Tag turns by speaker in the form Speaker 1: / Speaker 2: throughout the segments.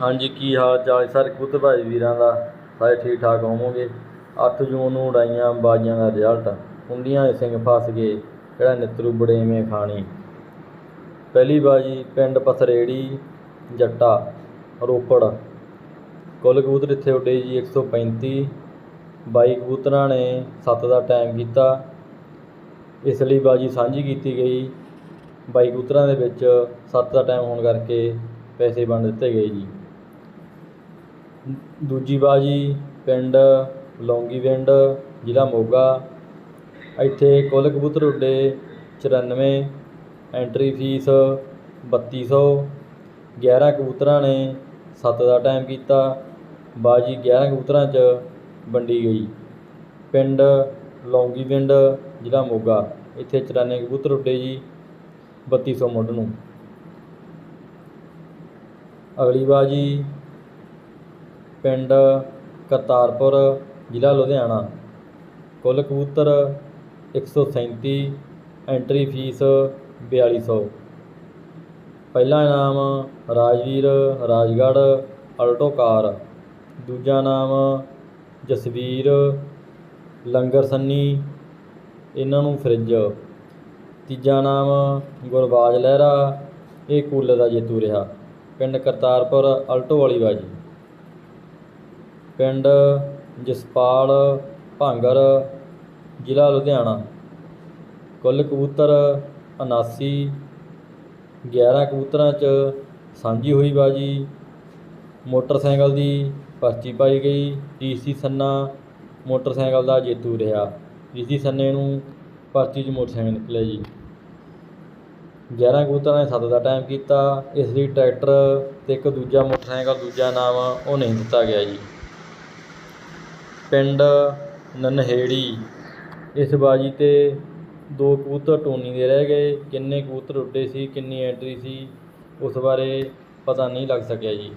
Speaker 1: ਹਾਂਜੀ, ਕੀ ਹਾਲ ਚਾਲ? ਸਾਰੇ ਕਬੂਤਰ ਭਾਈ ਵੀਰਾਂ ਦਾ, ਸਾਰੇ ਠੀਕ ਠਾਕ ਹੋਵੋਗੇ? 8 ਜੂਨ ਨੂੰ ਉਡਾਈਆਂ ਬਾਜ਼ੀਆਂ ਦਾ ਰਿਜ਼ਲਟ। ਕੁੰਡੀਆਂ ਦੇ ਸਿੰਘ ਫਸ ਗਏ, ਕਿਹੜਾ ਨਿੱਤਰੂ ਬੜੇਵੇਂ ਖਾਣੀ। ਪਹਿਲੀ ਬਾਜੀ ਪਿੰਡ ਪਥਰੇੜੀ ਜੱਟਾ, ਰੋਪੜ। ਕੁੱਲ ਕਬੂਤਰ ਇੱਥੇ ਉੱਡੇ ਜੀ 135 22 ਕਬੂਤਰਾਂ ਨੇ 7 ਦਾ ਟਾਈਮ ਕੀਤਾ। ਇਸ ਲਈ ਬਾਜੀ ਸਾਂਝੀ ਕੀਤੀ ਗਈ। ਬਾਈ ਕਬੂਤਰਾਂ ਦੇ ਵਿੱਚ 7 ਦਾ ਟਾਈਮ ਹੋਣ ਕਰਕੇ ਪੈਸੇ ਵੰਡ ਦਿੱਤੇ ਗਏ ਜੀ। ਦੂਜੀ ਬਾਜੀ ਪਿੰਡ ਲੌਂਗੀਵਿੰਡ ਜ਼ਿਲ੍ਹਾ ਮੋਗਾ। ਇੱਥੇ ਕੁੱਲ ਕਬੂਤਰ ਉੱਡੇ 94 ਐਂਟਰੀ ਫੀਸ 3200 11 ਕਬੂਤਰਾਂ ਨੇ ਸੱਤ ਦਾ ਟਾਈਮ ਕੀਤਾ। ਬਾਜੀ 11 ਕਬੂਤਰਾਂ 'ਚ ਵੰਡੀ ਗਈ। ਪਿੰਡ ਲੌਂਗੀਵਿੰਡ ਜ਼ਿਲ੍ਹਾ ਮੋਗਾ। ਇੱਥੇ 94 ਕਬੂਤਰ ਉੱਡੇ ਜੀ 3200 ਮੁੱਢ ਨੂੰ। ਅਗਲੀ ਬਾਜੀ ਪਿੰਡ ਕਰਤਾਰਪੁਰ, ਜ਼ਿਲ੍ਹਾ ਲੁਧਿਆਣਾ। ਕੁੱਲ ਕਬੂਤਰ 137 ਐਂਟਰੀ ਫੀਸ ਬਿਆਲੀ ਸੌ। ਪਹਿਲਾ ਇਨਾਮ ਰਾਜਵੀਰ ਰਾਜਗੜ੍ਹ ਅਲਟੋ ਕਾਰ ਦੂਜਾ ਨਾਮ ਜਸਵੀਰ ਲੰਗਰ ਸੰਨੀ, ਇਹਨਾਂ ਨੂੰ ਫਰਿੱਜ ਤੀਜਾ ਨਾਮ ਗੁਰਬਾਜ ਲਹਿਰਾ, ਇਹ ਕੂਲਰ ਦਾ ਜੇਤੂ ਰਿਹਾ। ਪਿੰਡ ਕਰਤਾਰਪੁਰ ਅਲਟੋ ਵਾਲੀ ਬਾਜੀ। ਪਿੰਡ ਜਸਪਾਲ ਭਾਂਗਰ, ਜ਼ਿਲ੍ਹਾ ਲੁਧਿਆਣਾ। ਕੁੱਲ ਕਬੂਤਰ 79 11 ਕਬੂਤਰਾਂ 'ਚ ਸਾਂਝੀ ਹੋਈ ਬਾਜੀ, ਮੋਟਰਸਾਈਕਲ ਦੀ ਪਰਚੀ ਪਾਈ ਗਈ। ਟੀਸੀ ਸੰਨਾ ਮੋਟਰਸਾਈਕਲ ਦਾ ਜੇਤੂ ਰਿਹਾ। ਟੀਸੀ ਸੰਨੇ ਨੂੰ ਪਰਚੀ 'ਚ ਮੋਟਰਸਾਈਕਲ ਨਿਕਲਿਆ ਜੀ। 11 ਕਬੂਤਰਾਂ ਨੇ 7 ਦਾ ਟਾਈਮ ਕੀਤਾ। ਇਸ ਲਈ ਟਰੈਕਟਰ ਤੇ ਇੱਕ ਦੂਜਾ ਮੋਟਰਸਾਈਕਲ, ਦੂਜਾ ਨਾਮ ਉਹ ਨਹੀਂ ਦਿੱਤਾ ਗਿਆ ਜੀ। ਪਿੰਡ ਨਨਹੇੜੀ। ਇਸ ਬਾਜੀ ਤੇ ਦੋ ਕਬੂਤਰ ਟੋਨੀ ਦੇ ਰਹਿ ਗਏ। ਕਿੰਨੇ ਕਬੂਤਰ ਉੱਡੇ ਸੀ, ਕਿੰਨੀ ਐਂਟਰੀ ਸੀ, ਉਸ ਬਾਰੇ ਪਤਾ ਨਹੀਂ ਲੱਗ ਸਕਿਆ ਜੀ।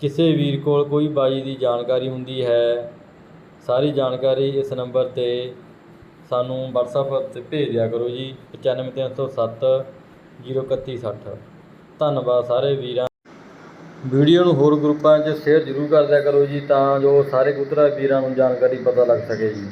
Speaker 1: ਕਿਸੇ ਵੀਰ ਕੋਲ ਕੋਈ ਬਾਜੀ ਦੀ ਜਾਣਕਾਰੀ ਹੁੰਦੀ ਹੈ, ਸਾਰੀ ਜਾਣਕਾਰੀ ਇਸ ਨੰਬਰ ਤੇ ਸਾਨੂੰ WhatsApp ਤੇ ਭੇਜ ਦਿਆ ਕਰੋ ਜੀ। 95307 03160 ਧੰਨਵਾਦ ਸਾਰੇ ਵੀਰਾਂ ਵੀਡੀਓ ਨੂੰ ਹੋਰ ਗਰੁੱਪਾਂ 'ਚ ਸ਼ੇਅਰ ਜ਼ਰੂਰ ਕਰ ਦਿਆ ਕਰੋ ਜੀ, ਤਾਂ ਜੋ ਸਾਰੇ ਕਬੂਤਰਾਂ ਵੀਰਾਂ ਨੂੰ ਜਾਣਕਾਰੀ ਪਤਾ ਲੱਗ ਸਕੇ ਜੀ।